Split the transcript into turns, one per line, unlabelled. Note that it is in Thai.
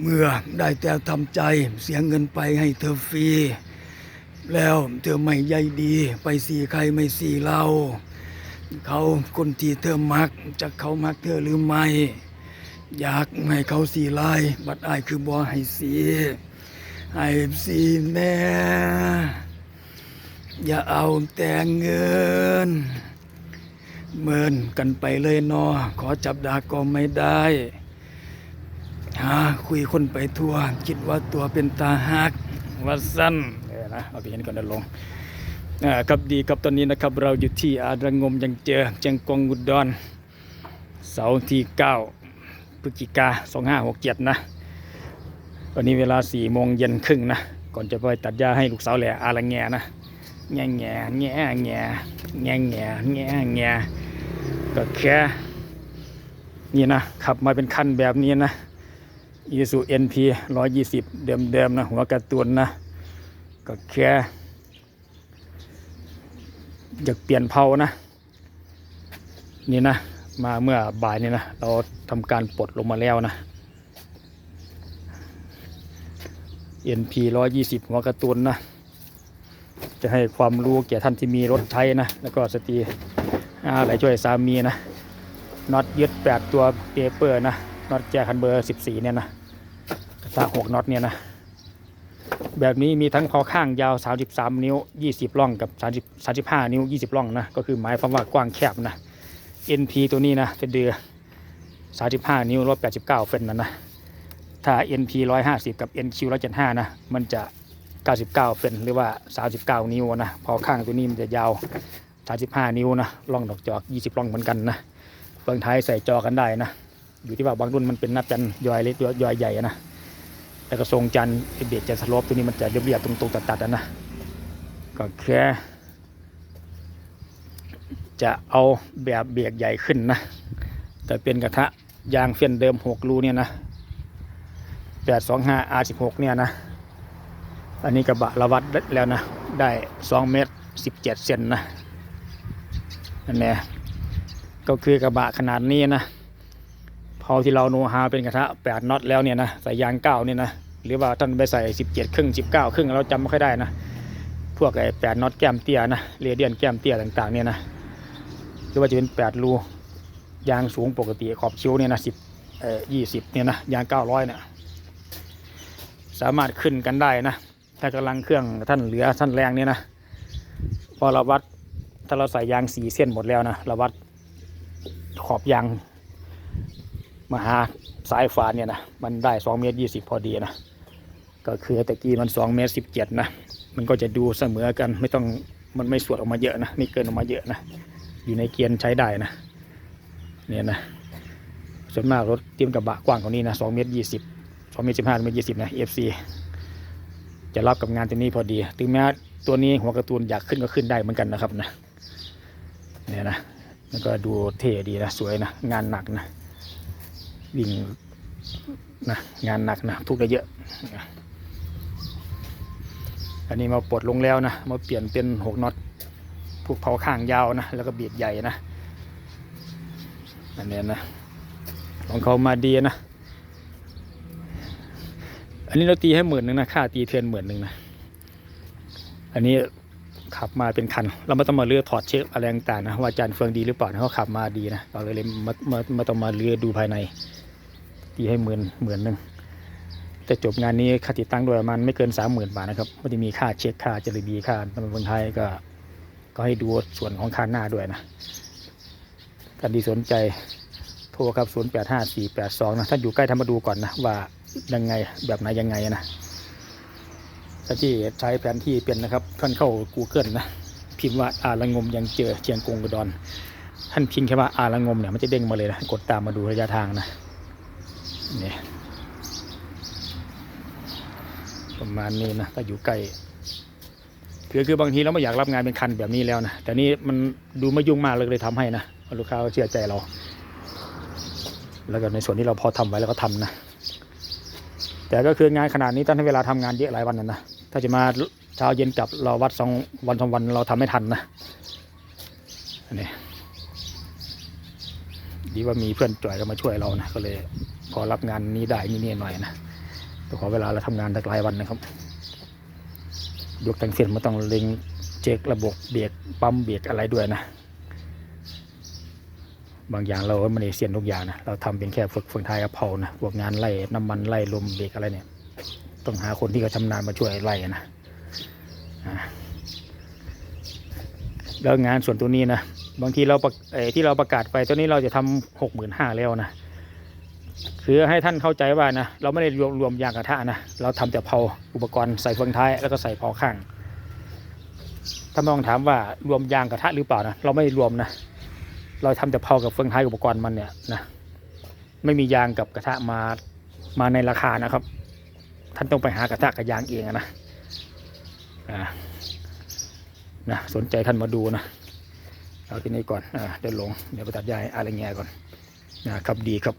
เมื่อได้แต่ทำใจเสียเงินไปให้เธอฟรีแล้วเธอไม่ใยดีไปสีใครไม่สีเรา เขาคนที่เธอมักจะเขามักเธอหรือไม่ อยากให้เขาสีลาย บัดอายคือบ่ให้สีให้สีแน่อย่าเอาแต่เงิน เมินกันไปเลยนอ ขอจับดาก็ไม่ได้ คุยคนไปทั่วคิดว่าตัวเป็นตาหักว่าสั้นเออนะเอาไปเห็นก่อนนะลงครับดีครับตอนนี้นะครับเราอยู่ที่อาระงมยังเจอเจียงกงอุดรเสาร์ที่9พฤศจิกา2567นะวันนี้เวลา4โมงเย็นครึ่งนะก่อนจะไปตัดหญ้าให้ลูกสาวแหล่อาละแงนะแง่แง่แง่แง่แง่แง่แง่แง่ก็แค่นี่นะขับมาเป็นคันแบบนี้นะ อีซูเอ็นพีร้อยยี่สิบเดิมๆนะหัวกระตูนนะ ก็แค่อยากเปลี่ยนเผานะ นี่นะ มาเมื่อบ่ายนี่นะ เราทำการปลดลงมาแล้วนะ NP ร้อยยี่สิบหัวกระตูนนะ จะให้ความรู้แก่ท่านที่มีรถใช้นะ แล้วก็สตรีอะไรช่วยสามีนะน็อตยึดแปดตัวเปเปอร์นะ น็อตแจคันเบอร์สิบสี่เนี่ยนะกระทะหกน็อตเนี่ยนะแบบนี้มีทั้งคอข้างยาว 33 นิ้ว 20ร่องกับ30 35 นิ้ว 20ร่องนะก็คือหมายความว่ากว้างแคบนะ NP ตัวนี้นะจะเดือ35 นิ้ว189 เฟนนะนะถ้า NP 150 กับ NQ 175นะมันจะ 99 เฟนหรือว่า 39 นิ้วนะพอข้างตัวนี้มันจะยาว 35 นิ้วนะร่องดอกจอก 20ร่องเหมือนกันนะเฟืองท้ายใส่จอกันได้นะ อยู่ที่ว่าบางรุ่นมันเป็นนับจันยอยเล็กยอยใหญ่นะแต่กระทรงจันเบรกจันสลปตัวนี้มันจะเรียบๆตรงๆตัดๆนะก็แค่จะเอาแบบเบรกใหญ่ขึ้นนะ แต่เป็นกระทะยางเฟียนเดิม6รูเนี่ยนะ825 R16 เนี่ยนะ อันนี้กระบะระวัดแล้วนะ ได้2เมตร17เจ็ดเซนนะนั่นแหละก็คือกระบะขนาดนี้นะ อที่เราโนฮาเป็นกระทะ8น็อตแล้วเนี่ยนะใส่ยางเก้าเนี่ยนะหรือว่าท่านไปใส่ 17 ครึ่ง 19 ครึ่งเราจำไม่ค่อยได้นะ พวกไอ้8น็อตแก้มเตี้ยนะเรเดียนแก้มเตี้ยต่างๆเนี่ยนะหรือว่าจะเป็น 8 รูยางสูงปกติขอบคิ้วเนี่ยนะ10เอ่อ20เนี่ยนะยาง900เนี่ยสามารถขึ้นกันได้นะ ถ้ากำลังเครื่องท่านเหลือท่านแรงเนี่ยนะพอเราวัดถ้าเราใส่ยางสีเส้นหมดแล้วนะเราวัดขอบยาง มาหาสายฝาเนี่ยนะมันได้2เมตร20พอดีนะก็คือตะกี้มัน2เมตร17นะมันก็จะดูเสมอกันไม่ต้องมันไม่สวดออกมาเยอะนะไม่เกินออกมาเยอะนะอยู่ในเกียร์ใช้ได้นะเนี่ยนะส่วนมากรถเตรียมกระบะกว้างกว่านี้นะ2เมตร20 2เมตร15เมตร20นะ FC จะรับกับงานตัวนี้พอดี ถึงแม้ตัวนี้หัวการ์ตูนอยากขึ้นก็ขึ้นได้เหมือนกันนะครับนะเนี่ยนะแล้วก็ดูเท่ดีนะสวยนะงานหนักนะ วิ่งนะงานหนักนะทุกได้เยอะ อันนี้มาปลดลงแล้วนะ มาเปลี่ยนเป็นหกน็อตพวกเผาข้างยาวนะ แล้วก็เบียดใหญ่นะอันเนี้ยนะของเขามาดีนะ อันนี้เราตีให้หมื่นหนึ่งนะ ค่าตีเทียนหมื่นหนึ่งนะ อันนี้ขับมาเป็นคัน เราไม่ต้องมาเลือกถอดเช็คอะไรต่างๆนะว่าจานเฟืองดีหรือเปล่านะเขาขับมาดีนะเราเลยมามามาต้องมาเลือกดูภายใน ตีให้หมื่นหมื่นหนึ่งแต่จบงานนี้ค่าติดตั้งโดยประมาณไม่เกินสามหมื่นบาทนะครับไม่ได้มีค่าเช็คค่าจริบีค่าตำรวจคนไทยก็ ก็ให้ดูส่วนของค่าหน้าด้วยนะท่านที่สนใจโทรครับ 0 8 5 4 8 2 นะ ท่านอยู่ใกล้ท่านมาดูก่อนนะ ว่ายังไงแบบไหนยังไงนะถ้าที่ใช้แผนที่เป็นนะครับ ท่านเข้า Google นะ พิมพ์ว่าอาละงมยังเจอเชียงกงกระดอน ท่านพิมพ์แค่ว่าอาละงมเนี่ยมันจะเด้งมาเลยนะ กดตามมาดูระยะทางนะ เนี่ยประมาณนี้นะถ้าอยู่ใกล้คือคือบางทีเราไม่อยากรับงานเป็นคันแบบนี้แล้วนะแต่นี่มันดูไม่ยุ่งมากเลยเลยทำให้นะลูกค้าเชื่อใจเรา แล้วก็ในส่วนที่เราพอทำไว้แล้วก็ทำนะแต่ก็คืองานขนาดนี้ต้องให้เวลาทำงานเยอะหลายวันนะนะถ้าจะมาเช้าเย็นกลับเราวัดสองวันสองวันเราทำไม่ทันนะอันนี้ดีว่ามีเพื่อนจ่อยก็มาช่วยเรานะก็เลย พอรับงานนี้ได้นี่นี่หน่อยนะแต่ขอเวลาเราทำงานตั้งหลายวันนะครับยกทั้งเส้นมันต้องเล็งเช็คระบบเบรกปั๊มเบรกอะไรด้วยนะบางอย่างเราไม่ได้เซียนทุกอย่างนะเราทำเป็นแค่ฝึกฝึกท้ายกระเพรานะพวกงานไล่น้ำมันไล่ลมเบรกอะไรเนี่ย ต้องหาคนที่เขาชำนาญมาช่วยไล่นะแล้วงานส่วนตัวนี้นะบางทีเราประที่เราประกาศไปตัวนี้เราจะทำหกหมื่นห้าแล้วนะ คือให้ท่านเข้าใจว่านะเราไม่ได้รวมรวมยางกระทะนะเราทำแต่เพาอุปกรณ์ใส่เฟืองท้ายแล้วก็ใส่เพาข้างถ้ามองถามว่ารวมยางกระทะหรือเปล่านะเราไม่รวมนะเราทำแต่เพากับเฟืองท้ายอุปกรณ์มันเนี่ยนะไม่มียางกับกระทะมามาในราคานะครับ ท่านต้องไปหากระทะกับยางเองนะนะสนใจท่านมาดูนะเอาที่นี่ก่อนอเดี๋ยวลงเดี๋ยวไปตัดยายอะไรเงี้ยก่อนนะครับดีครับ